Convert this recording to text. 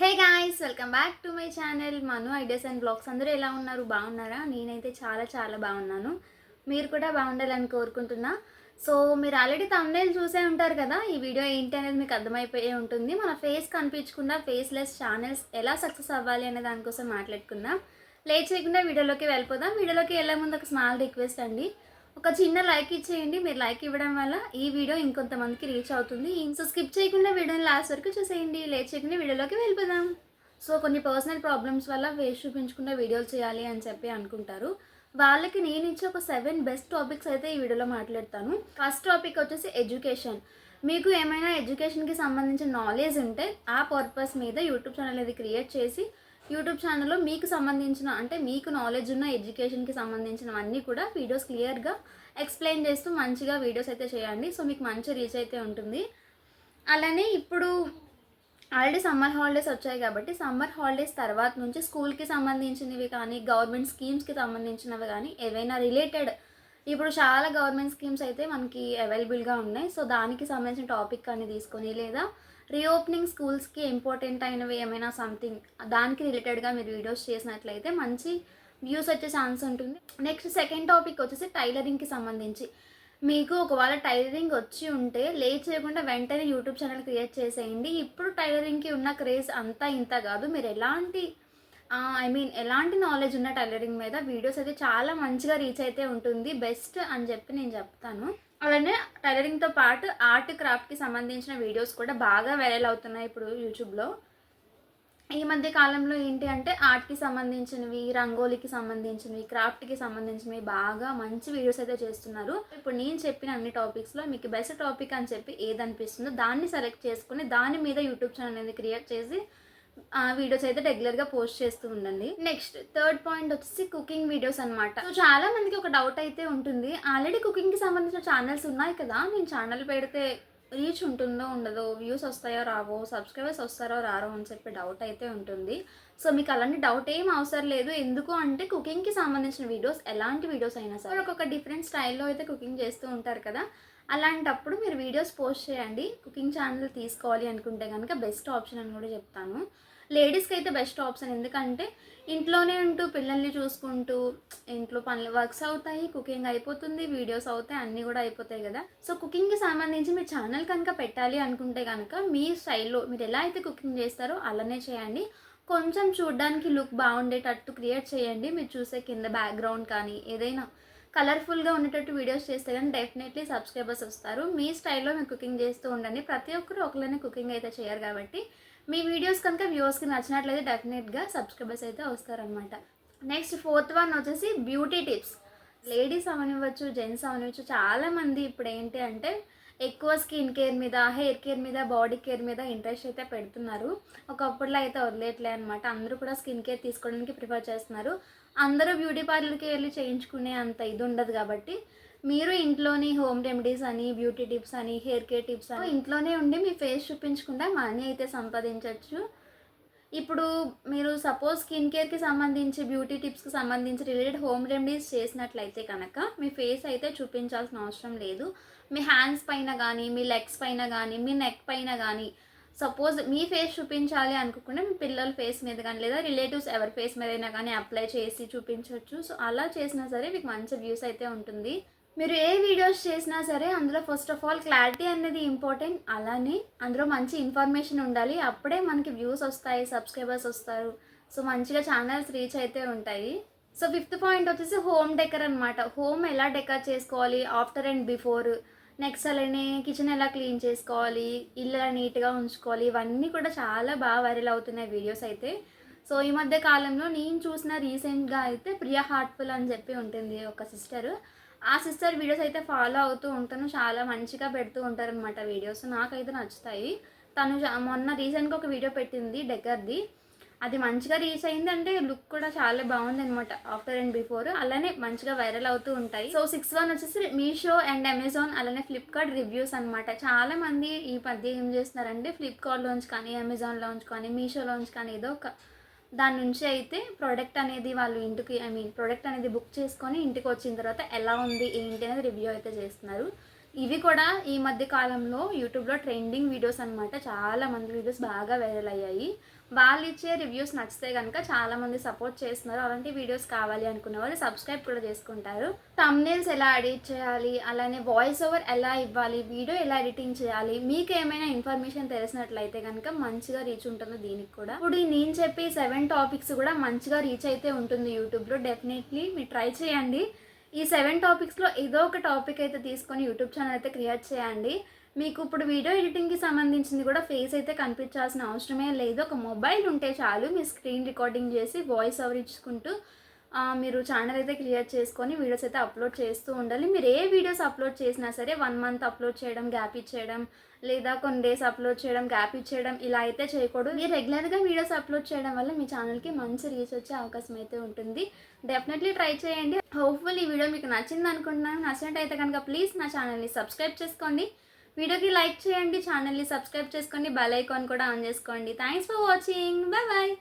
Hey guys welcome back to my channel Manu ideas and blogs అందరూ ఎలా ఉన్నారు? బాగున్నారా? నేనైతే చాలా చాలా బాగున్నాను. మీరు కూడా బాగుండాలని కోరుకుంటున్నా. సో మీరు ఆల్రెడీ తమ్నేల్ చూసే ఉంటారు కదా ఈ వీడియో ఏంటి అనేది మీకు అర్థమైపోయే ఉంటుంది. మన ఫేస్ కనిపించకుండా ఫేస్లెస్ ఛానల్స్ ఎలా సక్సెస్ అవ్వాలి అనే దానికోసం మాట్లాడుకుందాం. లేట్ చేయకుండా వీడియోలోకి వెళ్ళిపోదాం. వీడియోలోకి వెళ్ళే ముందు ఒక స్మాల్ రిక్వెస్ట్ అండి. ఒక చిన్న లైక్ ఇచ్చేయండి. మీరు లైక్ ఇవ్వడం వల్ల ఈ వీడియో ఇంకొంతమందికి రీచ్ అవుతుంది. సో స్కిప్ చేయకుండా వీడియోని లాస్ట్ వరకు చూసేయండి. లేట్ చేయకుండా వీడియోలోకి వెళ్ళిపోదాం. సో కొన్ని పర్సనల్ ప్రాబ్లమ్స్ వల్ల వేస్ట్ చూపించకుండా వీడియోలు చేయాలి అని చెప్పి అనుకుంటారు. వాళ్ళకి నేను ఇచ్చే ఒక సెవెన్ బెస్ట్ టాపిక్స్ అయితే ఈ వీడియోలో మాట్లాడతాను. ఫస్ట్ టాపిక్ వచ్చేసి ఎడ్యుకేషన్. మీకు ఏమైనా ఎడ్యుకేషన్కి సంబంధించిన నాలెడ్జ్ ఉంటే ఆ పర్పస్ మీద యూట్యూబ్ ఛానల్ అనేది క్రియేట్ చేసి యూట్యూబ్ ఛానల్లో మీకు సంబంధించిన అంటే మీకు నాలెడ్జ్ ఉన్న ఎడ్యుకేషన్కి సంబంధించినవన్నీ కూడా వీడియోస్ క్లియర్గా ఎక్స్ప్లెయిన్ చేస్తూ మంచిగా వీడియోస్ అయితే చేయండి. సో మీకు మంచి రీచ్ అయితే ఉంటుంది. అలానే ఇప్పుడు ఆల్రెడీ సమ్మర్ హాలిడేస్ వచ్చాయి కాబట్టి సమ్మర్ హాలిడేస్ తర్వాత నుంచి స్కూల్కి సంబంధించినవి కానీ గవర్నమెంట్ స్కీమ్స్కి సంబంధించినవి కానీ ఏవైనా రిలేటెడ్ ఇప్పుడు చాలా గవర్నమెంట్ స్కీమ్స్ అయితే మనకి అవైలబుల్గా ఉన్నాయి. సో దానికి సంబంధించిన టాపిక్ అని తీసుకొని లేదా రీఓపెనింగ్ స్కూల్స్కి ఇంపార్టెంట్ అయినవి ఏమైనా సంథింగ్ దానికి రిలేటెడ్గా మీరు వీడియోస్ చేసినట్లయితే మంచి వ్యూస్ వచ్చే ఛాన్స్ ఉంటుంది. నెక్స్ట్ సెకండ్ టాపిక్ వచ్చేసి టైలరింగ్కి సంబంధించి. మీకు ఒకవేళ టైలరింగ్ వచ్చి ఉంటే లేట్ చేయకుండా వెంటనే యూట్యూబ్ ఛానల్ క్రియేట్ చేసేయండి. ఇప్పుడు టైలరింగ్కి ఉన్న క్రేజ్ అంతా ఇంత కాదు. మీరు ఎలాంటి ఐ మీన్ ఎలాంటి నాలెడ్జ్ ఉన్న టైలరింగ్ మీద వీడియోస్ అయితే చాలా మంచిగా రీచ్ అయితే ఉంటుంది. బెస్ట్ అని చెప్పి నేను చెప్తాను. అలానే టైలరింగ్తో పాటు ఆర్ట్ క్రాఫ్ట్కి సంబంధించిన వీడియోస్ కూడా బాగా వైరల్ అవుతున్నాయి ఇప్పుడు యూట్యూబ్లో ఈ మధ్య కాలంలో ఏంటి అంటే ఆర్ట్కి సంబంధించినవి రంగోలీకి సంబంధించినవి క్రాఫ్ట్కి సంబంధించినవి బాగా మంచి వీడియోస్ అయితే చేస్తున్నారు. ఇప్పుడు నేను చెప్పిన అన్ని టాపిక్స్లో మీకు బెస్ట్ టాపిక్ అని చెప్పి ఏది అనిపిస్తుందో దాన్ని సెలెక్ట్ చేసుకుని దాని మీద యూట్యూబ్ ఛానల్ అనేది క్రియేట్ చేసి ఆ వీడియోస్ అయితే రెగ్యులర్గా పోస్ట్ చేస్తూ ఉండండి. నెక్స్ట్ థర్డ్ పాయింట్ వచ్చేసి కుకింగ్ వీడియోస్ అనమాట సో చాలా మందికి ఒక డౌట్ అయితే ఉంటుంది. ఆల్రెడీ కుకింగ్కి సంబంధించిన ఛానల్స్ ఉన్నాయి కదా? నేను ఛానల్ పెడితే రీచ్ ఉంటుందో ఉండదో వ్యూస్ వస్తాయో రావో సబ్స్క్రైబర్స్ వస్తారో రారో అని చెప్పి డౌట్ అయితే ఉంటుంది. సో మీకు అలాంటి డౌట్ ఏం అవసరం లేదు. ఎందుకు అంటే కుకింగ్కి సంబంధించిన వీడియోస్ ఎలాంటి వీడియోస్ అయినా సరే. ఒక్కొక్క డిఫరెంట్ స్టైల్లో అయితే కుకింగ్ చేస్తూ ఉంటారు కదా? అలాంటప్పుడు మీరు వీడియోస్ పోస్ట్ చేయండి. కుకింగ్ ఛానల్ తీసుకోవాలి అనుకుంటే కనుక బెస్ట్ ఆప్షన్ అని కూడా చెప్తాను. లేడీస్కి అయితే బెస్ట్ ఆప్షన్ ఎందుకంటే ఇంట్లోనే ఉంటూ పిల్లల్ని చూసుకుంటూ ఇంట్లో పనులు వర్క్స్ అవుతాయి కుకింగ్ అయిపోతుంది వీడియోస్ అవుతాయి అన్నీ కూడా అయిపోతాయి కదా. సో కుకింగ్కి సంబంధించి మీ ఛానల్ కనుక పెట్టాలి అనుకుంటే కనుక మీ స్టైల్లో మీరు ఎలా అయితే కుకింగ్ చేస్తారో అలానే చేయండి. కొంచెం చూడడానికి లుక్ బాగుండేటట్టు క్రియేట్ చేయండి. మీరు చూసే కింద బ్యాక్గ్రౌండ్ కానీ ఏదైనా కలర్ఫుల్గా ఉండేటట్టు వీడియోస్ చేస్తే కానీ డెఫినెట్లీ సబ్స్క్రైబర్స్ వస్తారు. మీ స్టైల్లో మీరు కుకింగ్ చేస్తూ ఉండండి. ప్రతి ఒక్కరు ఒకరినే కుకింగ్ అయితే చేయరు కాబట్టి మీ వీడియోస్ కనుక వ్యూవర్స్కి నచ్చినట్లయితే డెఫినెట్గా సబ్స్క్రైబర్స్ అయితే వస్తారనమాట నెక్స్ట్ ఫోర్త్ వన్ వచ్చేసి బ్యూటీ టిప్స్ లేడీస్ అవనివ్వచ్చు జెంట్స్ అవనివ్వచ్చు చాలామంది ఇప్పుడు ఏంటి అంటే ఎక్కువ స్కిన్ కేర్ మీద హెయిర్ కేర్ మీద బాడీ కేర్ మీద ఇంట్రెస్ట్ అయితే పెడుతున్నారు. ఒకప్పుడులో అయితే వదిలేట్లే అనమాట అందరూ కూడా స్కిన్ కేర్ తీసుకోవడానికి ప్రిఫర్ చేస్తున్నారు. అందరూ బ్యూటీ పార్లర్కి వెళ్ళి చేయించుకునే అంత ఇది ఉండదు కాబట్టి మీరు ఇంట్లోని హోమ్ రెమెడీస్ అని బ్యూటీ టిప్స్ అని హెయిర్ కేర్ టిప్స్ అని ఇంట్లోనే ఉండి మీ ఫేస్ చూపించకుండా మనీ అయితే సంపాదించవచ్చు ఇప్పుడు మీరు సపోజ్ స్కిన్ కేర్కి సంబంధించి బ్యూటీ టిప్స్కి సంబంధించి రిలేటెడ్ హోమ్ రెమెడీస్ చేసినట్లయితే కనుక మీ ఫేస్ అయితే చూపించాల్సిన అవసరం లేదు. మీ హ్యాండ్స్ పైన కానీ మీ లెగ్స్ పైన కానీ మీ నెక్ పైన కానీ సపోజ్ మీ ఫేస్ చూపించాలి అనుకోకుండా మీ పిల్లల ఫేస్ మీద కానీ లేదా రిలేటివ్స్ ఎవరి ఫేస్ మీద అయినా కానీ అప్లై చేసి చూపించవచ్చు. సో అలా చేసినా సరే మీకు మంచి వ్యూస్ అయితే ఉంటుంది. మీరు ఏ వీడియోస్ చేసినా సరే అందులో ఫస్ట్ ఆఫ్ ఆల్ క్లారిటీ అనేది ఇంపార్టెంట్ అలానే అందులో మంచి ఇన్ఫర్మేషన్ ఉండాలి. అప్పుడే మనకి వ్యూస్ వస్తాయి సబ్స్క్రైబర్స్ వస్తారు. సో మంచిగా ఛానల్స్ రీచ్ అయితే ఉంటాయి. సో ఫిఫ్త్ పాయింట్ వచ్చేసి హోమ్ డెకర్ అనమాట హోమ్ ఎలా డెకర్ చేసుకోవాలి? ఆఫ్టర్ అండ్ బిఫోర్ నెక్స్ట్ అలానే కిచెన్ ఎలా క్లీన్ చేసుకోవాలి? ఇల్లు ఎలా నీట్గా ఉంచుకోవాలి? ఇవన్నీ కూడా చాలా బాగా వైరల్ అవుతున్నాయి వీడియోస్ అయితే. సో ఈ మధ్య కాలంలో నేను చూసిన రీసెంట్గా అయితే ప్రియా హార్ట్ఫుల్ అని చెప్పి ఉంటుంది ఒక సిస్టరు ఆ సిస్టర్ వీడియోస్ అయితే ఫాలో అవుతూ ఉంటాను. చాలా మంచిగా పెడుతూ ఉంటారనమాట వీడియోస్. నాకైతే నచ్చుతాయి. తను మొన్న రీసెంట్గా ఒక వీడియో పెట్టింది డెక్కర్ది అది మంచిగా రీచ్ అయింది అంటే లుక్ కూడా చాలా బాగుంది అనమాట ఆఫ్టర్ అండ్ బిఫోర్. అలానే మంచిగా వైరల్ అవుతూ ఉంటాయి. సో సిక్స్ వన్ వచ్చేసి మీషో అండ్ అమెజాన్ అలానే ఫ్లిప్కార్ట్ రివ్యూస్ అనమాట చాలా మంది ఈ మధ్య ఏం చేస్తున్నారంటే ఫ్లిప్కార్ట్లోంచి కానీ అమెజాన్లోంచి కానీ మీషోలోంచి కానీ ఏదో ఒక దాని నుంచి అయితే ప్రోడక్ట్ అనేది వాళ్ళు ఇంటికి ఐ మీన్ ప్రోడక్ట్ అనేది బుక్ చేసుకొని ఇంటికి వచ్చిన తర్వాత ఎలా ఉంది ఏంటి అనేది రివ్యూ అయితే చేస్తున్నారు. ఇవి కూడా ఈ మధ్య కాలంలో యూట్యూబ్లో ట్రెండింగ్ వీడియోస్ అనమాట చాలా మంది వీడియోస్ బాగా వైరల్ అయ్యాయి. వాళ్ళు ఇచ్చే రివ్యూస్ నచ్చితే కనుక చాలా మంది సపోర్ట్ చేస్తున్నారు. అలాంటి వీడియోస్ కావాలి అనుకున్న వాళ్ళు సబ్స్క్రైబ్ కూడా చేసుకుంటారు. తమ్నేల్స్ ఎలా ఎడిట్ చేయాలి? అలానే వాయిస్ ఓవర్ ఎలా ఇవ్వాలి? వీడియో ఎలా ఎడిటింగ్ చేయాలి? మీకు ఏమైనా ఇన్ఫర్మేషన్ తెలిసినట్లయితే కనుక మంచిగా రీచ్ ఉంటుంది దీనికి కూడా. ఇప్పుడు నేను చెప్పి సెవెన్ టాపిక్స్ కూడా మంచిగా రీచ్ అయితే ఉంటుంది యూట్యూబ్లో. డెఫినెట్లీ మీరు ట్రై చేయండి. ఈ సెవెన్ టాపిక్స్లో ఏదో ఒక టాపిక్ అయితే తీసుకొని యూట్యూబ్ ఛానల్ అయితే క్రియేట్ చేయండి. మీకు ఇప్పుడు వీడియో ఎడిటింగ్కి సంబంధించింది కూడా ఫేస్ అయితే కనిపించాల్సిన అవసరమే లేదు. ఒక మొబైల్ ఉంటే చాలు మీ స్క్రీన్ రికార్డింగ్ చేసి వాయిస్ ఓవర్ ఇచ్చుకుంటూ మీరు ఛానల్ అయితే క్రియేట్ చేసుకొని వీడియోస్ అయితే అప్లోడ్ చేస్తూ ఉండాలి. మీరు ఏ వీడియోస్ అప్లోడ్ చేసినా సరే వన్ మంత్ అప్లోడ్ చేయడం గ్యాప్ ఇచ్చేయడం లేదా కొన్ని డేస్ అప్లోడ్ చేయడం గ్యాప్ ఇచ్చేయడం ఇలా అయితే చేయకూడదు. మీరు రెగ్యులర్గా వీడియోస్ అప్లోడ్ చేయడం వల్ల మీ ఛానల్కి మంచి రీచ్ వచ్చే అవకాశం అయితే ఉంటుంది. డెఫినెట్లీ ట్రై చేయండి. హోప్ఫుల్ ఈ వీడియో మీకు నచ్చింది అనుకుంటున్నాను. నచ్చినట్టయితే కనుక ప్లీజ్ నా ఛానల్ని సబ్స్క్రైబ్ చేసుకోండి. వీడియోకి లైక్ చేయండి ఛానల్ని సబ్స్క్రైబ్ చేసుకోండి బెల్ ఐకాన్ కూడా ఆన్ చేసుకోండి. Thanks for watching bye bye